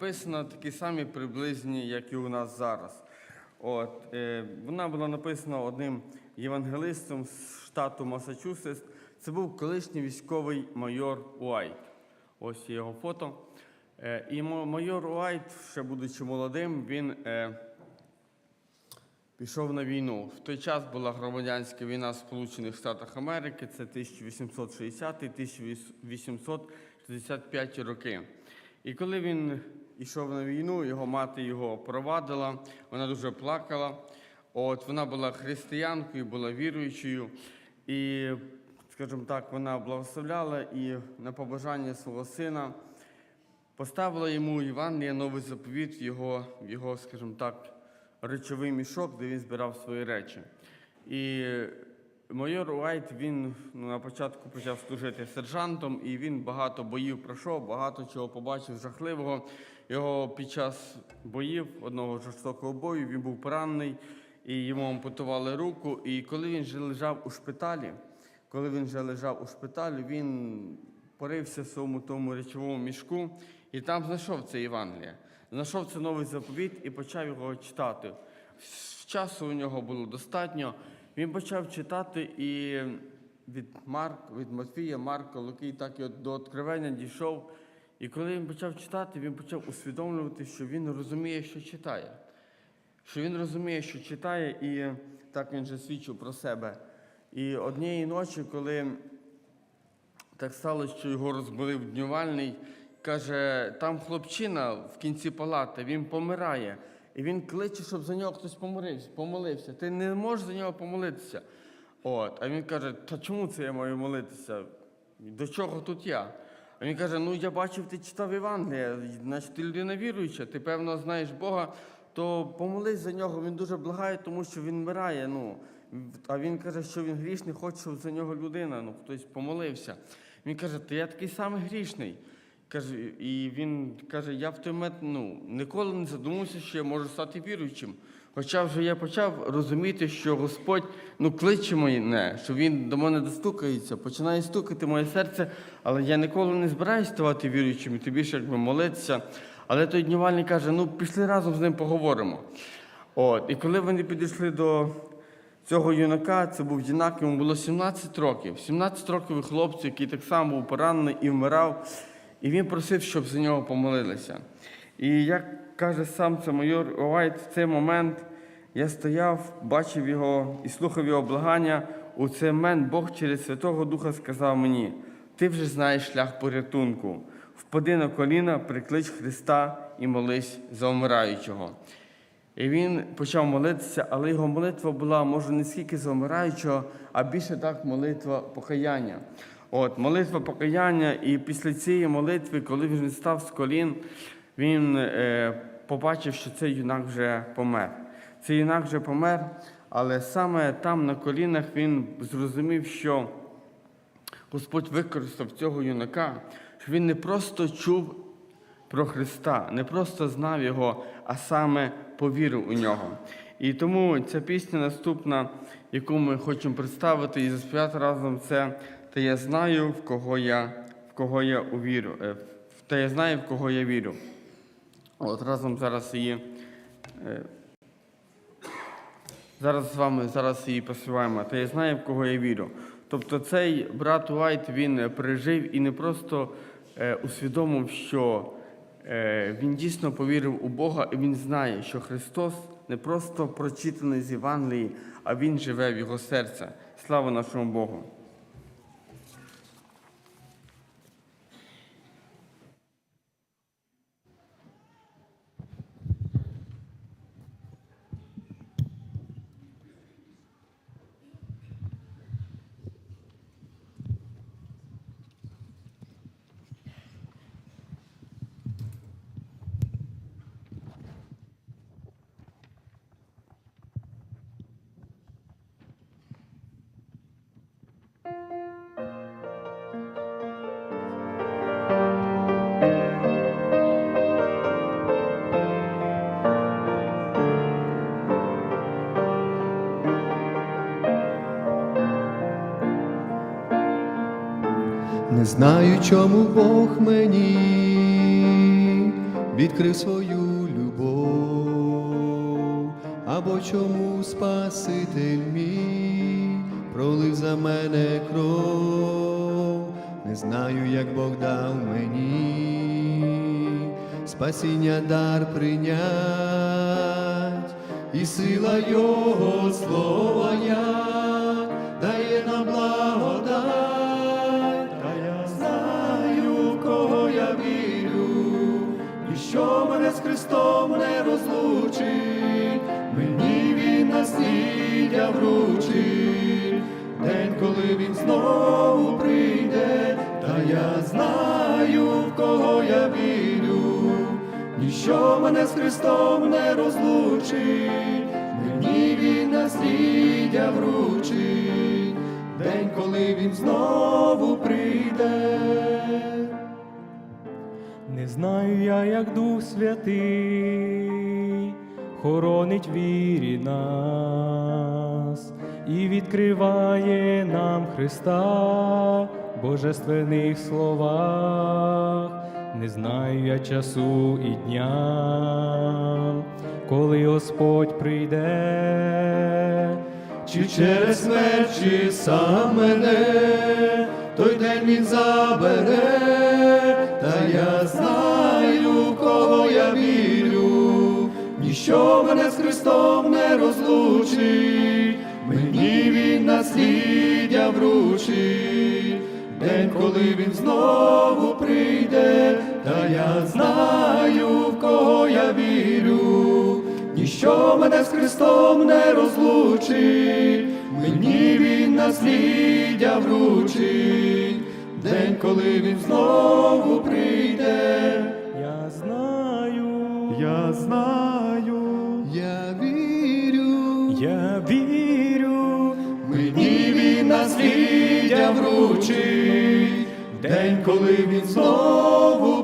написана такі самі приблизні, як і у нас зараз. От, е, вона була написана одним євангелистом з штату Масачусетс. Це був колишній військовий майор Уайт. Ось є його фото. Е, і майор Уайт, ще будучи молодим, він е, пішов на війну. В той час була громадянська війна в Сполучених Штатах Америки, це 1860-1865 роки. І коли він йшов на війну, його мати його провадила, вона дуже плакала. От вона була християнкою, була віруючою, і, скажімо так, вона благословляла і на побажання свого сина поставила йому Євангеліє новий заповіт в його, його, скажімо так, речовий мішок, де він збирав свої речі. І майор Уайт він ну, на початку почав служити сержантом, і він багато боїв пройшов, багато чого побачив жахливого. Його під час боїв, одного жорстокого бою, він був поранений, і йому ампутували руку. І коли він вже лежав у шпиталі, коли він вже лежав у шпиталі, він порився в своєму тому речовому мішку і там знайшов це Євангеліє. Знайшов це новий заповіт і почав його читати. Часу у нього було достатньо. Він почав читати і від Марк, від Матфія, Марка, Луки, так і до откровення дійшов. І коли він почав читати, він почав усвідомлювати, що він розуміє, що читає. Що він розуміє, що читає, і так він же свідчив про себе. І однієї ночі, коли так сталося, що його розбудив днювальний. Каже, там хлопчина в кінці палати, він помирає. І він кличе, щоб за нього хтось помолився, помолився. Ти не можеш за нього помолитися. От. А він каже, та чому це я маю молитися? До чого тут я? А він каже: ну я бачив, ти читав Євангелія, значить ти людина віруюча, ти певно знаєш Бога, то помолись за нього, він дуже благає, тому що він вмирає. Ну. А він каже, що він грішний, хоче, щоб за нього людина, ну хтось помолився. Він каже, та я такий самий грішний. Каже, і він каже, я в той момент ну, ніколи не задумався, що я можу стати віруючим. Хоча вже я почав розуміти, що Господь ну, кличе мене, що Він до мене достукається, починає стукати моє серце, але я ніколи не збираюся ставати віруючим, і тобі ж якби молитися. Але той днівальник каже, ну пішли разом з ним поговоримо. От, і коли вони підійшли до цього юнака, це був юнак, йому було 17 років. 17 років хлопцю, який так само був поранений і вмирав. І він просив, щоб за нього помолилися. І як каже сам це майор Уайт, в цей момент я стояв, бачив його і слухав його благання. У цей момент Бог через Святого Духа сказав мені: ти вже знаєш шлях порятунку. Впади на коліна, приклич Христа і молись за вмираючого. І він почав молитися, але його молитва була, може, не скільки за вмираючого, а більше так молитва покаяння. От, молитва покаяння, і після цієї молитви, коли він став з колін, він е, побачив, що цей юнак вже помер. Цей юнак вже помер, але саме там на колінах він зрозумів, що Господь використав цього юнака, що він не просто чув про Христа, не просто знав Його, а саме повірив у нього. І тому ця пісня наступна, яку ми хочемо представити і заспівати разом, це Та я знаю, в кого я, в кого я увірю. е, Та я знаю, в кого я вірю. От разом зараз її. е, Зараз з вами зараз її поспіваємо. Та я знаю, в кого я вірю. Тобто цей брат Уайт він е, пережив і не просто е, усвідомив, що е, він дійсно повірив у Бога, і він знає, що Христос не просто прочитаний з Євангелії, а Він живе в його серці. Слава нашому Богу! Не знаю, чому Бог мені відкрив свою любов, або чому Спаситель мій пролив за мене кров, не знаю, як Бог дав мені спасіння дар прийнять, і сила Його слова з Христом не розлучить, мені він наслідя вручить, день, коли він знову прийде, та я знаю, в кого я вірю, ніщо мене з Христом не розлучить, мені він наслідя вручить, день, коли він знову прийде. Не знаю я, як Дух Святий хоронить вірі нас і відкриває нам Христа в божественних словах. Не знаю я часу і дня, коли Господь прийде. чи через смерть, чи сам мене, той день він забере, я знаю, кого я вірю, ніщо мене з Христом не розлучить, мені він наслідя вручить, день, коли він знову прийде, та я знаю, в кого я вірю, ніщо мене з Христом не розлучить, мені він наслідя вручить, день, коли він знову прийде. Я знаю, Я знаю, я вірю, я вірю, мені він насліддя вручить, день, коли він знову